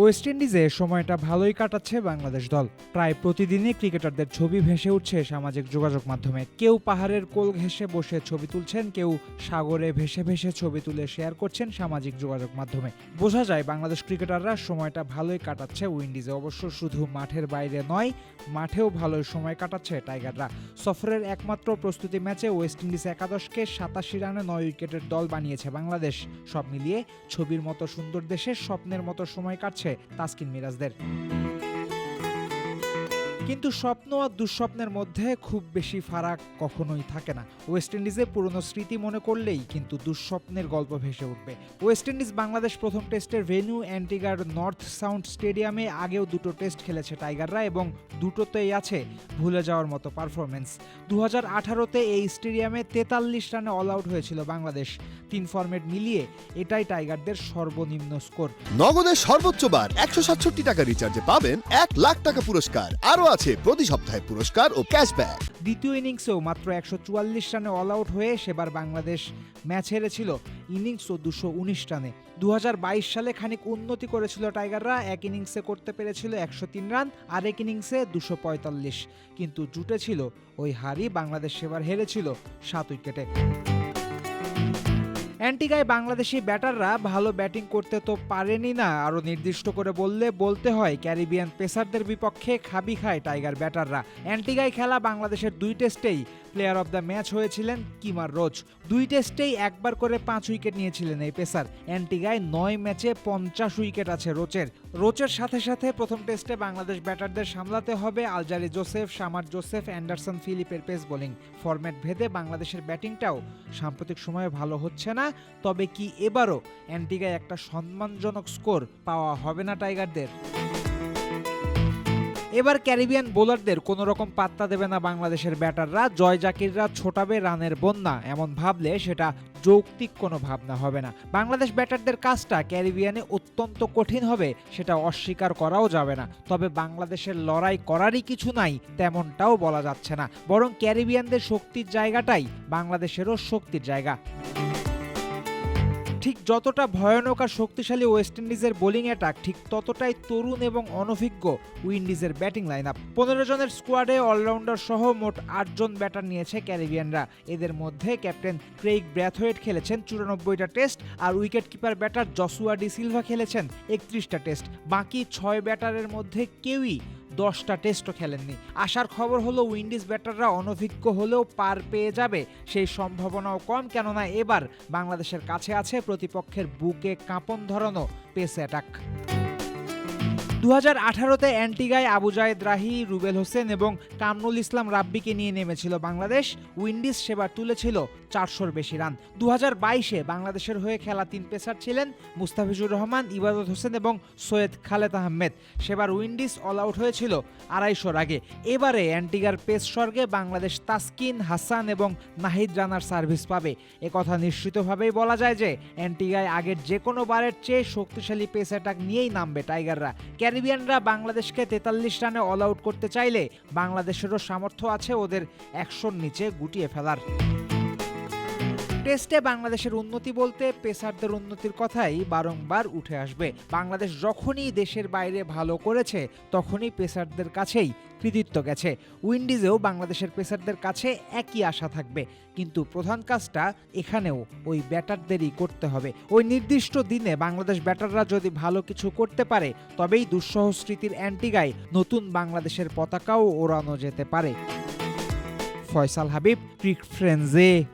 West ইন্ডিজে সময়টা ভালোই কাটাচ্ছে বাংলাদেশ দল। প্রায় প্রতিদিনই ক্রিকেটারদের ছবি ভেসে উঠছে সামাজিক যোগাযোগ মাধ্যমে। কেউ পাহাড়ের কোল ঘেঁষে বসে ছবি তুলছেন, কেউ সাগরে ভেসে ভেসে ছবি তুলে শেয়ার করছেন সামাজিক যোগাযোগ মাধ্যমে। বোঝা যায় বাংলাদেশ ক্রিকেটাররা সময়টা ভালোই কাটাচ্ছে উইন্ডিজে। অবশ্য শুধু মাঠের বাইরে নয়, মাঠেও ভালোই সময় কাটাচ্ছে টাইগাররা। সফরের একমাত্র প্রস্তুতি ম্যাচে ওয়েস্ট ইন্ডিজ একাদশকে সাতাশি রানে নয় উইকেটের দল বানিয়েছে বাংলাদেশ। সব মিলিয়ে ছবির মতো সুন্দর দেশে স্বপ্নের মতো সময় কাটছে তাসকিন মিরাজদের। কিন্তু স্বপ্ন আর দুঃস্বপ্নের মধ্যে খুব বেশি ফারাক কখনোই থাকে না। ওয়েস্ট ইন্ডিজে পুরনো স্মৃতি মনে করলেই কিন্তু দুঃস্বপ্নের গল্প ভেসে উঠবে। ওয়েস্ট ইন্ডিজ বাংলাদেশ প্রথম টেস্টের ভেন্যু অ্যান্টিগার নর্থ সাউন্ড স্টেডিয়ামে আগেও দুটো টেস্ট খেলেছে টাইগাররা এবং দুটোতেই আছে ভুলে যাওয়ার মতো পারফরমেন্স দু হাজার আঠারোতে এই স্টেডিয়ামে তেতাল্লিশ রানে অল আউট হয়েছিল বাংলাদেশ। তিন ফরম্যাট মিলিয়ে এটাই টাইগারদের সর্বনিম্ন স্কোর নগদের সর্বোচ্চ বার একশো সাতষট্টি টাকা রিচার্জে পাবেন এক লাখ টাকা পুরস্কার। আরও আছে প্রতি সপ্তাহে পুরস্কার ও ক্যাশব্যাক। দ্বিতীয় ইনিংসেও মাত্র একশো চুয়াল্লিশ রানে অল আউট হয়ে সেবার বাংলাদেশ ম্যাচ হেরেছিল। ইনিংসও দুশো উনিশ রানে। দু হাজার বাইশ সালে খানিক উন্নতি করেছিল টাইগাররা, এক ইনিংসে করতে পেরেছিল একশো তিন রান, আরেক ইনিংসে দুশো পঁয়তাল্লিশ। কিন্তু জুটেছিল ওই হারই বাংলাদেশ সেবার হেরেছিল সাত উইকেটে। অ্যান্টিগায় বাংলাদেশি ব্যাটাররা ভালো ব্যাটিং করতে তো পারেনি না। আরও নির্দিষ্ট করে বললে, বলতে হয়, ক্যারিবিয়ান পেসারদের বিপক্ষে খাবি খায় টাইগার ব্যাটাররা। অ্যান্টিগায় খেলা বাংলাদেশের দুই টেস্টেই প্লেয়ার অব দ্য ম্যাচ হয়েছিলেন কিমার রোজ। দুই টেস্টেই একবার করে পাঁচ উইকেট নিয়েছিলেন এই পেসার। অ্যান্টিগায় নয় ম্যাচে পঞ্চাশ উইকেট আছে রোচের। রোচের সাথে সাথে প্রথম টেস্টে বাংলাদেশ ব্যাটারদের সামলাতে হবে Alzarri Joseph, Shamar Joseph, Anderson ফিলিপের pace bowling. Format ভেদে বাংলাদেশের ব্যাটিংটাও সাম্প্রতিক সময়ে ভালো হচ্ছে না। তবে কি এবারও অ্যান্টিগায় একটা সম্মানজনক স্কোর পাওয়া হবে না টাইগারদের? এবার ক্যারিবিয়ান বোলারদের কোনো রকম পাত্তা দেবে না বাংলাদেশের ব্যাটাররা। জয় জাকিররা ছোটাবে রানের বন্যা। এমন ভাবলে সেটা যৌক্তিক কোনো ভাবনা হবে না। বাংলাদেশ ব্যাটারদের কাজটা ক্যারিবিয়ানে অত্যন্ত কঠিন হবে, সেটা অস্বীকার করাও যাবে না। তবে বাংলাদেশের লড়াই করারই কিছু নাই, তেমনটাও বলা যাচ্ছে না। বরং ক্যারিবিয়ানদের শক্তির জায়গাটাই বাংলাদেশেরও শক্তির জায়গা। ঠিক যতটা ভয়ানক আর শক্তিশালী ওয়েস্ট ইন্ডিজের বোলিং অ্যাটাক ঠিক ততটাই তরুণ এবং অনভিজ্ঞ উইন্ডিজের ব্যাটিং লাইন আপ পনেরো জনের স্কোয়াডে অলরাউন্ডার সহ মোট আটজন ব্যাটার নিয়েছে ক্যারিবিয়ানরা এদের মধ্যে ক্যাপ্টেন ক্রেইগ ব্র্যাথওয়েট খেলেছেন চুরানব্বইটা টেস্ট আর wicket keeper batter Joshua Da Silva খেলেছেন একত্রিশটা টেস্ট বাকি ছয় ব্যাটারের মধ্যে কেউই দশটা টেস্টও খেলেননি। আসার খবর হলো, উইন্ডিজ ব্যাটাররা অনভিজ্ঞ হলেও পার পেয়ে যাবে। সেই সম্ভাবনাও কম, কেননা এবার বাংলাদেশের কাছে আছে প্রতিপক্ষের বুকে কাঁপন ধরানো পেস অ্যাটাক। দু হাজার আঠারোতে অ্যান্টিগায় আবু জায়েদ রাহি, রুবেল হোসেন এবং কামরুল ইসলাম রাব্বিকে নিয়ে নেমেছিল বাংলাদেশ। উইন্ডিজ সেবার তুলেছিল চারশোর বেশি রান। দু হাজার বাইশে বাংলাদেশের হয়ে খেলা তিন পেসার ছিলেন মুস্তাফিজুর রহমান, ইবাদত হোসেন এবং সৈয়দ খালেদ আহমেদ। সেবার উইন্ডিজ অল আউট হয়েছিল আড়াইশোর আগে। এবারে অ্যান্টিগার পেস স্বর্গে বাংলাদেশ তাসকিন, হাসান এবং নাহিদ রানার সার্ভিস পাবে। একথা নিশ্চিতভাবেই বলা যায় যে অ্যান্টিগায় আগের যে কোনো বারের চেয়ে শক্তিশালী পেস অ্যাটাক নিয়েই নামবে টাইগাররা। ক্যারিবিয়ানরা বাংলাদেশকে তেতাল্লিশ রানে অল আউট করতে চাইলে বাংলাদেশেরও সামর্থ্য আছে ওদের একশোর নিচে গুটিয়ে ফেলার। টেস্টে বাংলাদেশের উন্নতি বলতে পেসারদের উন্নতির কথাই বারংবার উঠে আসবে। বাংলাদেশ যখনই দেশের বাইরে ভালো করেছে, তখনই পেসারদের কাছেই কৃতিত্ব গেছে। উইন্ডিজেও বাংলাদেশের পেসারদের কাছে একই আশা থাকবে। কিন্তু প্রধান কাজটা এখানেও, ওই ব্যাটারদেরই করতে হবে। ওই নির্দিষ্ট দিনে বাংলাদেশ ব্যাটাররা যদি ভালো কিছু করতে পারে, তবেই দুঃসহ স্মৃতির অ্যান্টিগায় নতুন বাংলাদেশের পতাকাও ওড়ানো যেতে পারে। ফয়সাল হাবিব, ক্রিক ফ্রেন্ডসে।